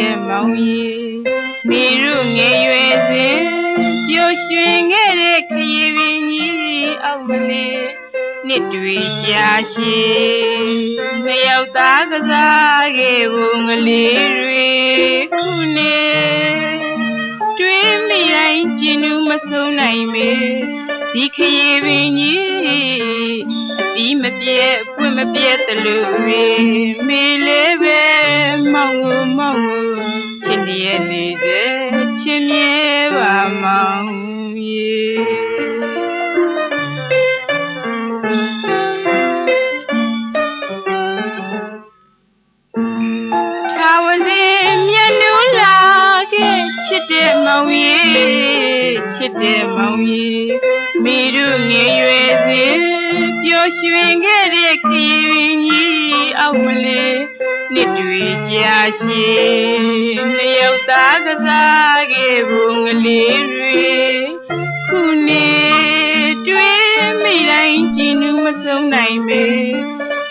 င်ရေချစ်တဲ့မောင်ရေမိရုငယ်ရွယ်စဉ်ပျော်ရွှင်ခဲ့တဲ့ခရီးပင်ကြီးအောက်မလေးနှစ်တွေကြာရှည်နှစ်ယောက်သားကစားခဲ့ဖို့ငလေးတွေခုနေတွေးမိတိုင်းကျင်နူးမဆုံးနိုင်မေဒီခရီးပင်ကြီးအတီးမ ပြည့်အပွင့်မပြည့်တလူတွေမေလေးပဲမောင်ကိုမောင်ကိုချစ်နေရနေစေချစ်မြဲပါမောင်ရေထာဝစဉ်မြတ်နူးလာခဲ့ချစ်တဲ့မောင်ရေချစ်တဲ့မောင်ရေမိတို့ငယ်ရွယ်စဉ်ပျော် ရွှင်ခဲ့တဲ့ခရီးပင်ကြီးအောက်မလေးနှစ်တွေကြာရှည်နှစ်ယောက်သားကစားခဲ့ဖို့ငလေးတွေခုနေတွေးမိတိုင်းကြည်နူးမဆုံးနိုင်မေ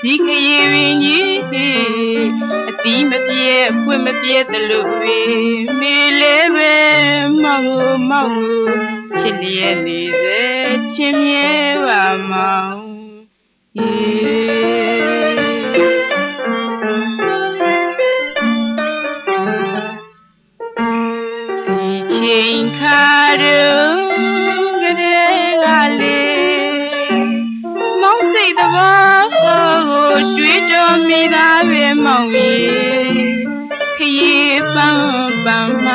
ဒီခရီးပင်ကြီးအတီးမပြည့်ပွင့်မပြည့်သလိုပဲမေလေးပဲမောင်ကိုမောင်ကိုချစ်လျက်နေစေချင်မြဲပါမောင် ပဲမောင်ကြီးခရီးပန်းပန်းမ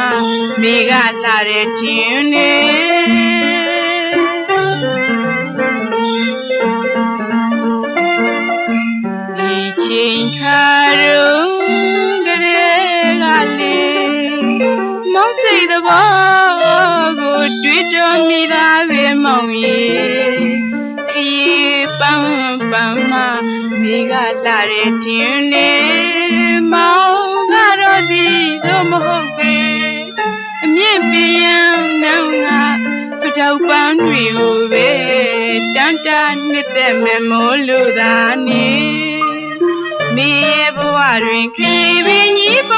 မိကလာတဲ့ခြင်းနေ သားပဲမောင်ကြီးခရီးပန်းပန်းမမိကလာတဲ့ခြင်းနေမောင်ကတော့ဒီတော့မဟုတ်ပဲအမြင့်ပြင်းနောင်ကပတောက်ပန်းတွေကိုပဲတန်တာနှစ်သက်မဲ့မို့လို့သာနေမိရဲ့ဘဝတွင်ခရီးပင်ကြီးပမာပဲ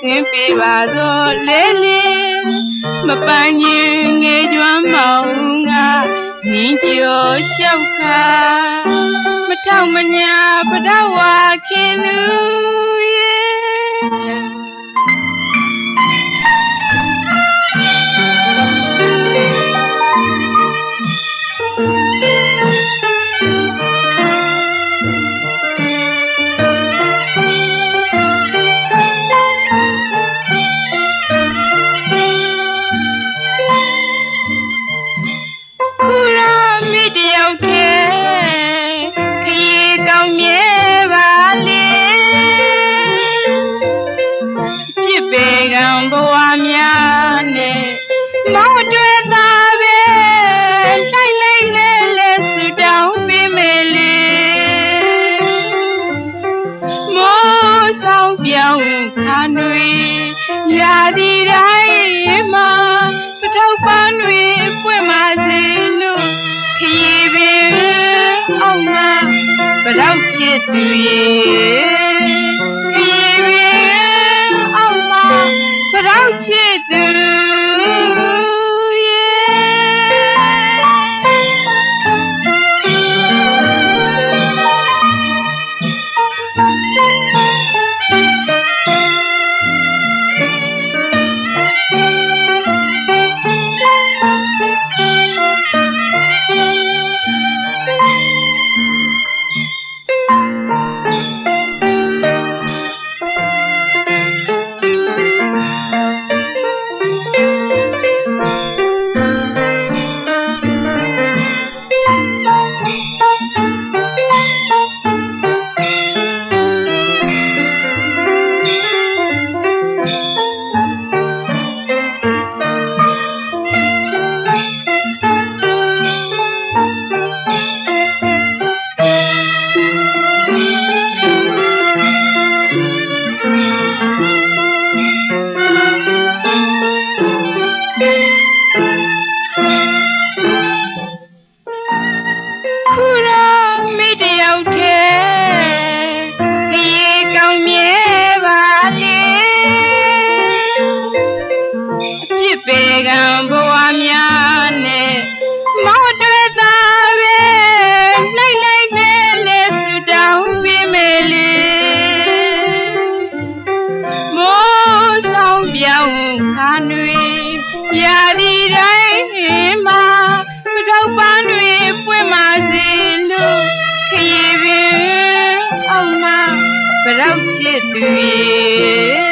ကျွေးစင်းပေးပါတော့လေလေမပန်းရင်ငယ်ကျွမ်းမောင်ကနင်းကျော်လျှောက်ခါမထောက်မညာပတော့ဝါခင်လူ တော့ ရောက်ချစ်သူရေ